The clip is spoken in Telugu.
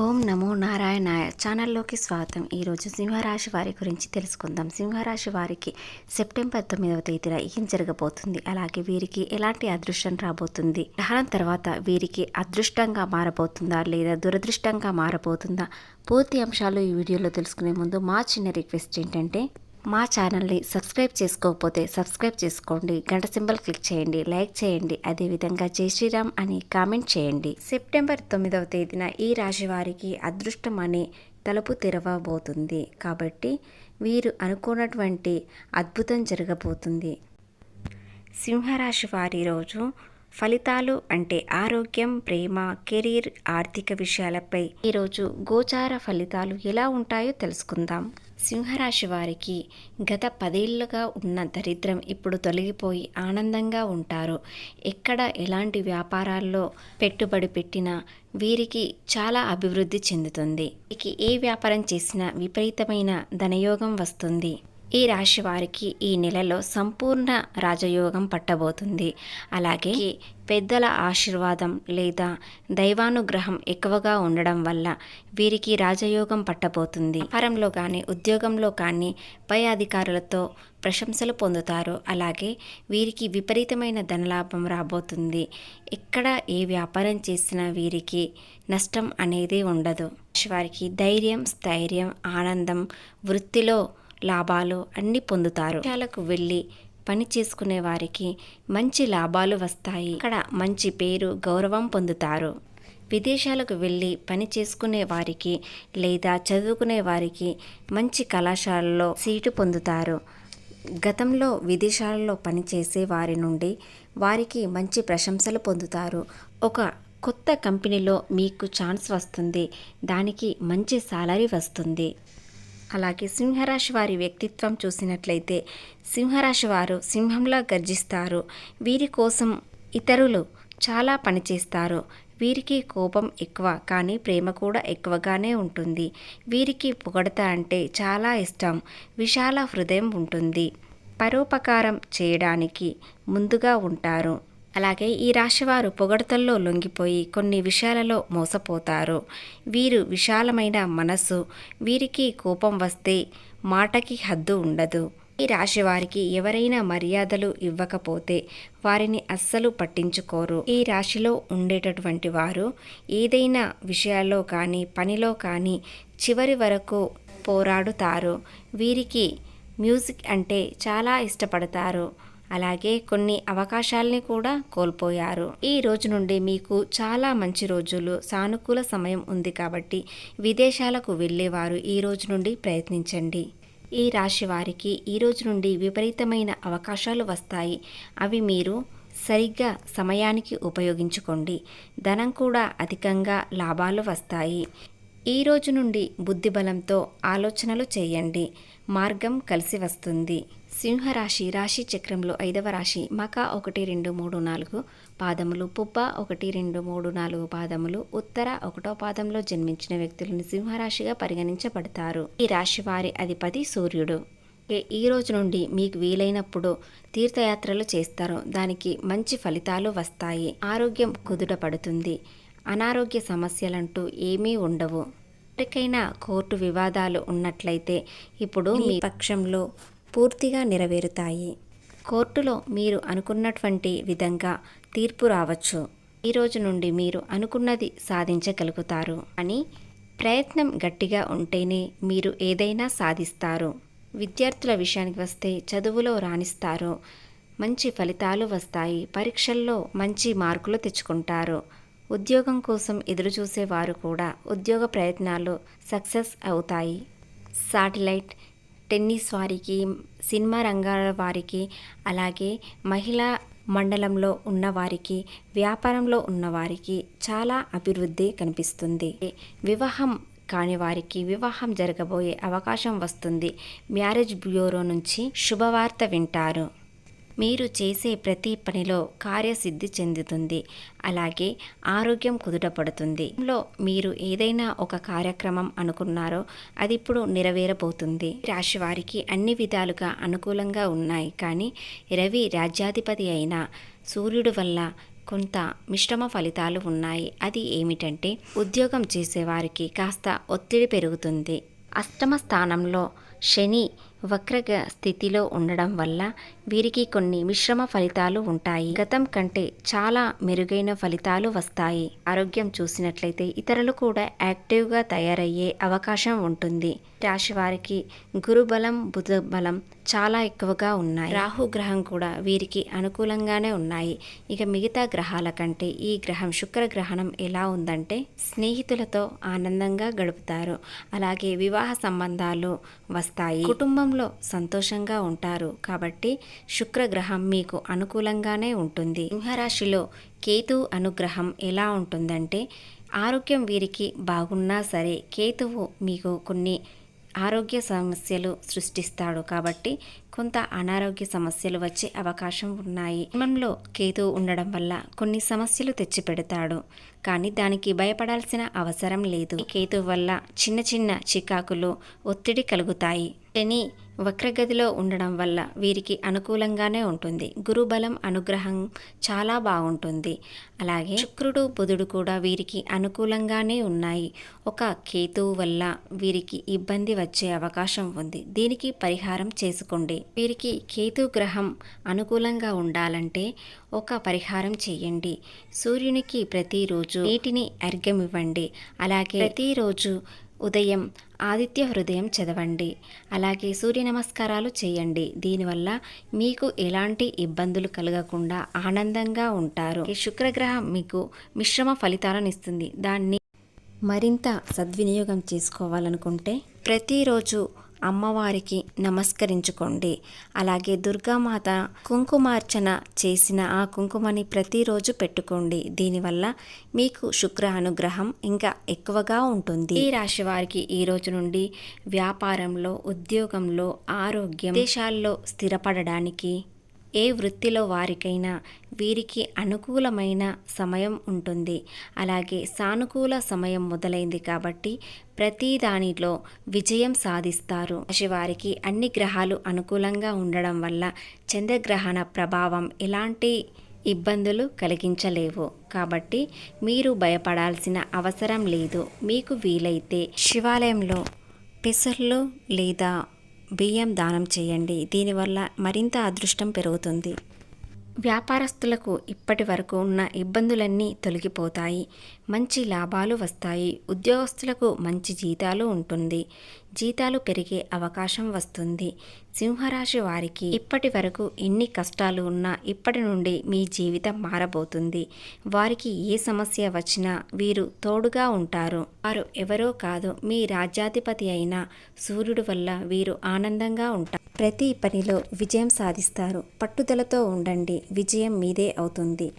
ఓం నమో నారాయణాయ ఛానల్లోకి స్వాగతం. ఈరోజు సింహరాశి వారి గురించి తెలుసుకుందాం. సింహరాశి వారికి సెప్టెంబర్ తొమ్మిదవ తేదీన ఏం జరగబోతుంది? అలాగే వీరికి ఎలాంటి అదృష్టం రాబోతుంది? గ్రహణం తర్వాత వీరికి అదృష్టంగా మారబోతుందా? లేదా దురదృష్టంగా మారబోతుందా? పూర్తి అంశాలు ఈ వీడియోలో తెలుసుకునే ముందు మా చిన్న రిక్వెస్ట్ ఏంటంటే మా ఛానల్ని సబ్స్క్రైబ్ చేసుకోకపోతే సబ్స్క్రైబ్ చేసుకోండి. గంట సింబల్ క్లిక్ చేయండి. లైక్ చేయండి. అదేవిధంగా జై శ్రీరామ్ అని కామెంట్ చేయండి. సెప్టెంబర్ తొమ్మిదవ తేదీన ఈ రాశి వారికి అదృష్టం అనే తలుపు తెరవబోతుంది. కాబట్టి వీరు అనుకున్నటువంటి అద్భుతం జరగబోతుంది. సింహరాశి వారి రోజు ఫలితాలు అంటే ఆరోగ్యం ప్రేమ కెరీర్ ఆర్థిక విషయాలపై ఈరోజు గోచార ఫలితాలు ఎలా ఉంటాయో తెలుసుకుందాం. సింహరాశి వారికి గత పదేళ్ళుగా ఉన్న దరిద్రం ఇప్పుడు తొలగిపోయి ఆనందంగా ఉంటారు. ఎక్కడ ఎలాంటి వ్యాపారాల్లో పెట్టుబడి పెట్టినా వీరికి చాలా అభివృద్ధి చెందుతుంది. వీరికి ఏ వ్యాపారం చేసినా విపరీతమైన ధనయోగం వస్తుంది. ఈ రాశి వారికి ఈ నెలలో సంపూర్ణ రాజయోగం పట్టబోతుంది. అలాగే పెద్దల ఆశీర్వాదం లేదా దైవానుగ్రహం ఎక్కువగా ఉండడం వల్ల వీరికి రాజయోగం పట్టబోతుంది. వ్యాపారంలో కానీ ఉద్యోగంలో కానీ పై అధికారులతో ప్రశంసలు పొందుతారు. అలాగే వీరికి విపరీతమైన ధనలాభం రాబోతుంది. ఎక్కడ ఏ వ్యాపారం చేసినా వీరికి నష్టం అనేది ఉండదు. వారికి ధైర్యం స్థైర్యం ఆనందం వృత్తిలో లాభాలు అన్నీ పొందుతారు. విషయాలకు వెళ్ళి పని చేసుకునే వారికి మంచి లాభాలు వస్తాయి. ఇక్కడ మంచి పేరు గౌరవం పొందుతారు. విదేశాలకు వెళ్ళి పని చేసుకునే వారికి లేదా చదువుకునే వారికి మంచి కళాశాలలో సీటు పొందుతారు. గతంలో విదేశాలలో పనిచేసే వారి నుండి వారికి మంచి ప్రశంసలు పొందుతారు. ఒక కొత్త కంపెనీలో మీకు ఛాన్స్ వస్తుంది. దానికి మంచి సాలరీ వస్తుంది. అలాగే సింహరాశి వారి వ్యక్తిత్వం చూసినట్లయితే సింహరాశి వారు సింహంలా గర్జిస్తారు. వీరి కోసం ఇతరులు చాలా పనిచేస్తారు వీరికి కోపం ఎక్కువ కానీ ప్రేమ కూడా ఎక్కువగానే ఉంటుంది. వీరికి పొగడత అంటే చాలా ఇష్టం. విశాల హృదయం ఉంటుంది. పరోపకారం చేయడానికి ముందుగా ఉంటారు. అలాగే ఈ రాశివారు పొగడతల్లో లొంగిపోయి కొన్ని విషయాలలో మోసపోతారు. వీరు విశాలమైన మనసు వీరికి కోపం వస్తే మాటకి హద్దు ఉండదు. ఈ రాశి వారికి ఎవరైనా మర్యాదలు ఇవ్వకపోతే వారిని అస్సలు పట్టించుకోరు. ఈ రాశిలో ఉండేటటువంటి వారు ఏదైనా విషయాల్లో కానీ పనిలో కానీ చివరి వరకు పోరాడుతారు. వీరికి మ్యూజిక్ అంటే చాలా ఇష్టపడతారు. అలాగే కొన్ని అవకాశాలని కూడా కోల్పోయారు. ఈ రోజు నుండి మీకు చాలా మంచి రోజులు సానుకూల సమయం ఉంది కాబట్టి విదేశాలకు వెళ్ళేవారు ఈ రోజు నుండి ప్రయత్నించండి. ఈ రాశి వారికి ఈ రోజు నుండి విపరీతమైన అవకాశాలు వస్తాయి. అవి మీరు సరిగ్గా సమయానికి ఉపయోగించుకోండి. ధనం కూడా అధికంగా లాభాలు వస్తాయి. ఈ రోజు నుండి బుద్ధిబలంతో ఆలోచనలు చేయండి. మార్గం కలిసి వస్తుంది. సింహరాశి రాశి చక్రంలో ఐదవ రాశి మక ఒకటి రెండు మూడు నాలుగు పాదములు. పుబ్బ ఒకటి రెండు మూడు నాలుగు పాదములు. ఉత్తర ఒకటో పాదంలో జన్మించిన వ్యక్తులను సింహరాశిగా పరిగణించబడతారు. ఈ రాశి వారి అధిపతి సూర్యుడు. ఈ రోజు నుండి మీకు వీలైనప్పుడు తీర్థయాత్రలు చేస్తారు. దానికి మంచి ఫలితాలు వస్తాయి. ఆరోగ్యం కుదుట పడుతుంది. అనారోగ్య సమస్యలంటూ ఏమీ ఉండవు. ఎప్పటికైనా కోర్టు వివాదాలు ఉన్నట్లయితే ఇప్పుడు మీ పక్షంలో పూర్తిగా నెరవేరుతాయి. కోర్టులో మీరు అనుకున్నటువంటి విధంగా తీర్పు రావచ్చు. ఈ రోజు నుండి మీరు అనుకున్నది సాధించగలుగుతారు. అని ప్రయత్నం గట్టిగా ఉంటేనే మీరు ఏదైనా సాధిస్తారు. విద్యార్థుల విషయానికి వస్తే చదువులో రాణిస్తారు. మంచి ఫలితాలు వస్తాయి. పరీక్షల్లో మంచి మార్కులు తెచ్చుకుంటారు. ఉద్యోగం కోసం ఎదురుచూసేవారు కూడా ఉద్యోగ ప్రయత్నాలు సక్సెస్ అవుతాయి. శాటిలైట్ టెన్నిస్ వారికి సినిమా రంగాల వారికి అలాగే మహిళా మండలంలో ఉన్నవారికి వ్యాపారంలో ఉన్నవారికి చాలా అభివృద్ధి కనిపిస్తుంది. వివాహం కాని వారికి వివాహం జరగబోయే అవకాశం వస్తుంది. మ్యారేజ్ బ్యూరో నుంచి శుభవార్త వింటారు. మీరు చేసే ప్రతి పనిలో కార్యసిద్ధి చెందుతుంది. అలాగే ఆరోగ్యం కుదుటపడుతుంది. లో మీరు ఏదైనా ఒక కార్యక్రమం అనుకున్నారో అది ఇప్పుడు నెరవేరబోతుంది. రాశి వారికి అన్ని విధాలుగా అనుకూలంగా ఉన్నాయి. కానీ రవి రాజ్యాధిపతి అయిన సూర్యుడు వల్ల కొంత మిశ్రమ ఫలితాలు ఉన్నాయి. అది ఏమిటంటే ఉద్యోగం చేసేవారికి కాస్త ఒత్తిడి పెరుగుతుంది. అష్టమ స్థానంలో శని వక్రగ స్థితిలో ఉండడం వల్ల వీరికి కొన్ని మిశ్రమ ఫలితాలు ఉంటాయి. గతం కంటే చాలా మెరుగైన ఫలితాలు వస్తాయి. ఆరోగ్యం చూసినట్లయితే ఇతరులు కూడా యాక్టివ్గా తయారయ్యే అవకాశం ఉంటుంది. రాశి వారికి గురుబలం బుధ బలం చాలా ఎక్కువగా ఉన్నాయి. రాహు గ్రహం కూడా వీరికి అనుకూలంగానే ఉన్నాయి. ఇక మిగతా గ్రహాల కంటే ఈ గ్రహం శుక్ర గ్రహణం ఎలా ఉందంటే స్నేహితులతో ఆనందంగా గడుపుతారు. అలాగే వివాహ సంబంధాలు వస్తాయి. కుటుంబంలో సంతోషంగా ఉంటారు. కాబట్టి శుక్రగ్రహం మీకు అనుకూలంగానే ఉంటుంది. సింహరాశిలో కేతు అనుగ్రహం ఎలా ఉంటుందంటే ఆరోగ్యం వీరికి బాగున్నా సరే కేతువు మీకు కొన్ని ఆరోగ్య సమస్యలు సృష్టిస్తాడు కాబట్టి కొంత అనారోగ్య సమస్యలు వచ్చే అవకాశం ఉన్నాయి. జన్మంలో కేతు ఉండడం వల్ల కొన్ని సమస్యలు తెచ్చిపెడతాడు. కానీ దానికి భయపడాల్సిన అవసరం లేదు. కేతు వల్ల చిన్న చిన్న చికాకులు ఒత్తిడి కలుగుతాయి. శని వక్రగతిలో ఉండడం వల్ల వీరికి అనుకూలంగానే ఉంటుంది. గురుబలం అనుగ్రహం చాలా బాగుంటుంది. అలాగే శుక్రుడు బుధుడు కూడా వీరికి అనుకూలంగానే ఉన్నాయి. ఒక కేతువు వల్ల వీరికి ఇబ్బంది వచ్చే అవకాశం ఉంది. దీనికి పరిహారం చేసుకోండి. వీరికి కేతు గ్రహం అనుకూలంగా ఉండాలంటే ఒక పరిహారం చేయండి. సూర్యునికి ప్రతిరోజు నీటిని అర్ఘమివ్వండి ఇవ్వండి అలాగే ప్రతిరోజు ఉదయం ఆదిత్య హృదయం చదవండి. అలాగే సూర్య నమస్కారాలు చేయండి. దీనివల్ల మీకు ఎలాంటి ఇబ్బందులు కలగకుండా ఆనందంగా ఉంటారు. ఈ శుక్రగ్రహం మీకు మిశ్రమ ఫలితాలను ఇస్తుంది. దాన్ని మరింత సద్వినియోగం చేసుకోవాలనుకుంటే ప్రతిరోజు అమ్మవారికి నమస్కరించుకోండి. అలాగే దుర్గామాత కుంకుమార్చన చేసిన ఆ కుంకుమని ప్రతిరోజు పెట్టుకోండి. దీనివల్ల మీకు శుక్ర అనుగ్రహం ఇంకా ఎక్కువగా ఉంటుంది. ఈ రాశి వారికి ఈ రోజు నుండి వ్యాపారంలో ఉద్యోగంలో ఆరోగ్యం దేశాల్లో స్థిరపడడానికి ఏ వృత్తిలో వారికైనా వీరికి అనుకూలమైన సమయం ఉంటుంది. అలాగే సానుకూల సమయం మొదలైంది కాబట్టి ప్రతి దానిలో విజయం సాధిస్తారు. వారికి అన్ని గ్రహాలు అనుకూలంగా ఉండడం వల్ల చంద్రగ్రహణ ప్రభావం ఎలాంటి ఇబ్బందులు కలిగించలేవు. కాబట్టి మీరు భయపడాల్సిన అవసరం లేదు. మీకు వీలైతే శివాలయంలో పెసర్లు లేదా బియ్యం దానం చేయండి. దీనివల్ల మరింత అదృష్టం పెరుగుతుంది. వ్యాపారస్తులకు ఇప్పటి వరకు ఉన్న ఇబ్బందులన్నీ తొలగిపోతాయి. మంచి లాభాలు వస్తాయి. ఉద్యోగస్తులకు మంచి జీతాలు ఉంటుంది. జీతాలు పెరిగే అవకాశం వస్తుంది. సింహరాశి వారికి ఇప్పటి వరకు ఎన్ని కష్టాలు ఉన్నా ఇప్పటి నుండి మీ జీవితం మారబోతుంది. వారికి ఏ సమస్య వచ్చినా వీరు తోడుగా ఉంటారు. వారు ఎవరో కాదు మీ రాజ్యాధిపతి అయిన సూర్యుడు వల్ల వీరు ఆనందంగా ఉంటారు. ప్రతి పనిలో విజయం సాధిస్తారు. పట్టుదలతో ఉండండి. విజయం మీదే అవుతుంది.